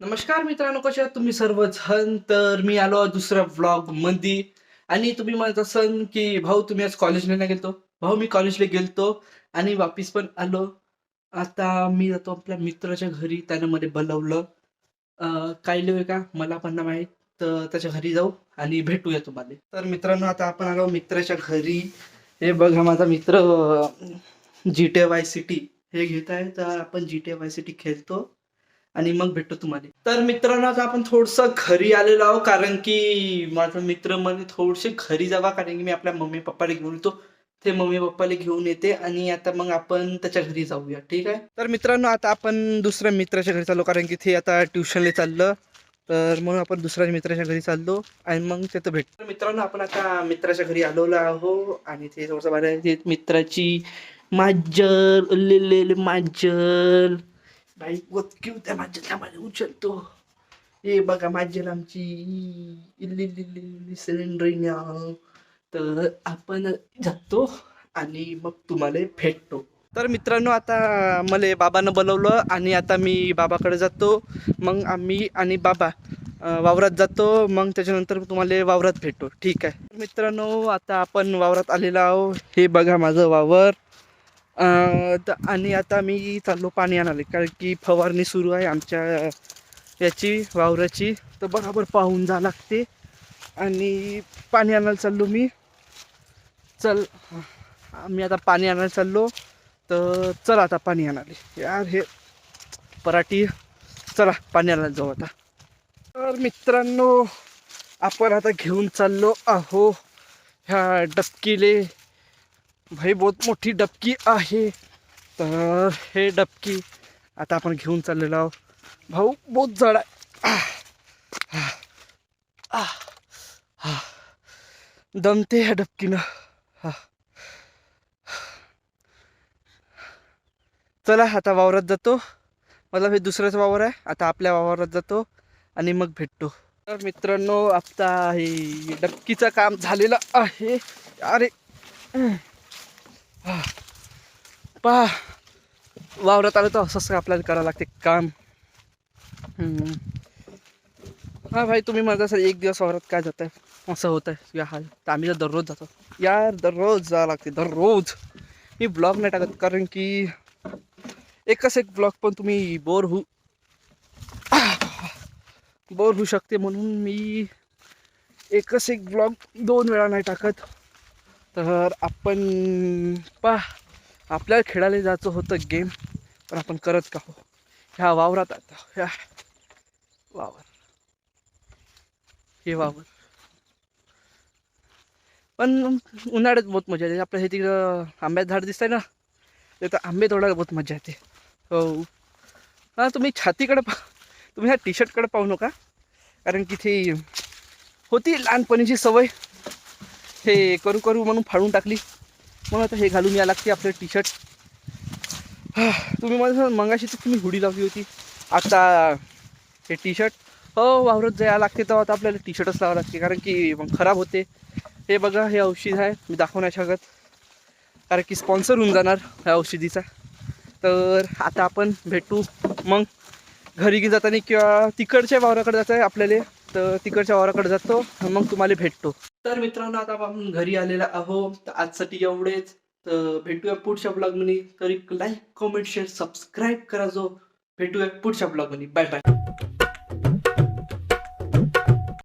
नमस्कार मित्रांनो कशा आहात तुम्ही सर्वजण तर मी आलो दुसऱ्या व्लॉगमध्ये. आणि तुम्ही म्हणत असन की भाऊ तुम्ही आज कॉलेजला नाही गेलतो? भाऊ मी कॉलेजला गेलतो आणि वापिस पण आलो. आता मी जातो आपल्या मित्राच्या घरी त्यानं मध्ये बोलवलं. काय लिहूय का मला पण नाही माहीत तर त्याच्या घरी जाऊ आणि भेटूया तुम्हाला. तर मित्रांनो आता आपण आलो मित्राच्या घरी. हे बघा माझा मित्र जी टी वाय सिटी हे घेत आहे तर आपण जी टी वाय सिटी खेळतो. आणि मग भेटतो तुम्हाला. तर मित्रांनो आता आपण थोडस घरी आलेलो आहो कारण की माझा मित्र म्हणे थोडसे घरी जावा कारण की मी आपल्या मम्मी पप्पाला घेऊन येतो. ते मम्मी पप्पाला घेऊन येते आणि आता मग आपण त्याच्या घरी जाऊया ठीक आहे? तर मित्रांनो आता आपण दुसऱ्या मित्राच्या घरी चाललो कारण की ते आता ट्युशनला चाललं. तर म्हणून आपण दुसऱ्या मित्राच्या घरी चाललो आणि मग तिथं भेटतो मित्रांनो आपण आता मित्राच्या घरी आलेलो आहो आणि ते थोडंसं बाहेर मित्राची माजल माजल नाही वत त्या माझ्या माझ्या उचलतो हे बघा माझ्याला आमची इल्ली इल्ली सिलेंडरिंग सिलेंडर तर आपण जातो आणि मग तुम्हाला भेटतो तर मित्रांनो आता मला बाबानं बोलवलं आणि आता मी बाबाकडे जातो मग आम्ही आणि बाबा वावरात जातो मग त्याच्यानंतर तुम्हाला वावरात भेटतो ठीक आहे मित्रांनो आता आपण वावरात आलेलो आहो हे बघा माझं वावर तर आणि आता मी चाललो पाणी आणाले कारण की फवारणी सुरू आहे आमच्या याची वावराची. तर बरोबर पाहून जा लागते. आणि पाणी आणायला चाललो मी. चल मी आता पाणी आणायला चाललो. तर चला आता पाणी आणाले यार हे पराठी. चला पाणी आणायला जाऊ आता. तर मित्रांनो आपण आता घेऊन चाललो आहो ह्या डबकीले. भाई बहुत मोठी डबकी आहे. तर हे डबकी आता आपण घेऊन चाललेलो आहोत. भाऊ बहुत जड आहे. दमते ह्या डबकीनं. हा चला आता वावरात जातो. मतलब हे दुसऱ्याच वावर आहे. आता आपल्या वावरात जातो आणि मग भेटतो. तर मित्रांनो आता हे डबकीचं काम झालेलं आहे. अरे. पा. वावरात आलं तर असंच आपल्याला करावं लागते काम. हा भाई तुम्ही म्हणत असाल एक दिवस वावरात काय जात आहे असं होत आहे या हाल तर आम्ही तर दररोज जातो. यार दररोज जावं लागते. दररोज. मी ब्लॉग नाही टाकत कारण की एकच एक ब्लॉग पण तुम्ही बोर होऊ बोर होऊ शकते म्हणून मी एकच एक ब्लॉग दोन वेळा नाही टाकत. तर आपण पा आपल्याला खेळायला जायचं होतं गेम पण आपण करत का हो? ह्या वावरात आता ह्या वावर. हे वावर. पण उन्हाळ्यात बहुत मजा येते. आपल्या हे तिकडं आंब्याचं झाड दिसतंय ना? तिथं आंबे तोडायला बहुत मजा येते. हो. हां तुम्ही छातीकडे पा तुम्ही ह्या टी शर्टकडे पाहू नका. कारण की ती होती लहानपणीची सवय. हे करू करू म्हणून फाडून टाकली. म्हणून आता हे घालून या लागते आपलं टी शर्ट तुम्ही मला मंगाशी तर तुम्ही हुडी लावली होती. आता हे टी शर्ट हो वावरत जायला लागते तेव्हा आता आपल्याला टी शर्टच लावावं लागते. कारण की मग खराब होते. हे बघा हे औषध आहे. मी दाखवण्या शकत कारण की स्पॉन्सर होऊन जाणार ह्या औषधीचा. तर आता आपण भेटू. मग घरी घेऊन जाताना किंवा तिकडच्या वावराकडे जायचं आहे आपल्याला. तर तिकडच्या वावराकडे जातो. मग तुम्हाला भेटतो. तर मित्रांनो आता आपण घरी आलेला आहो तर आजसाठी एवढेच. तर भेटूया पुढच्या ब्लॉगमध्ये तरी लाईक कमेंट शेअर सबस्क्राईब करा जो. भेटूया पुढच्या ब्लॉगमध्ये बाय बाय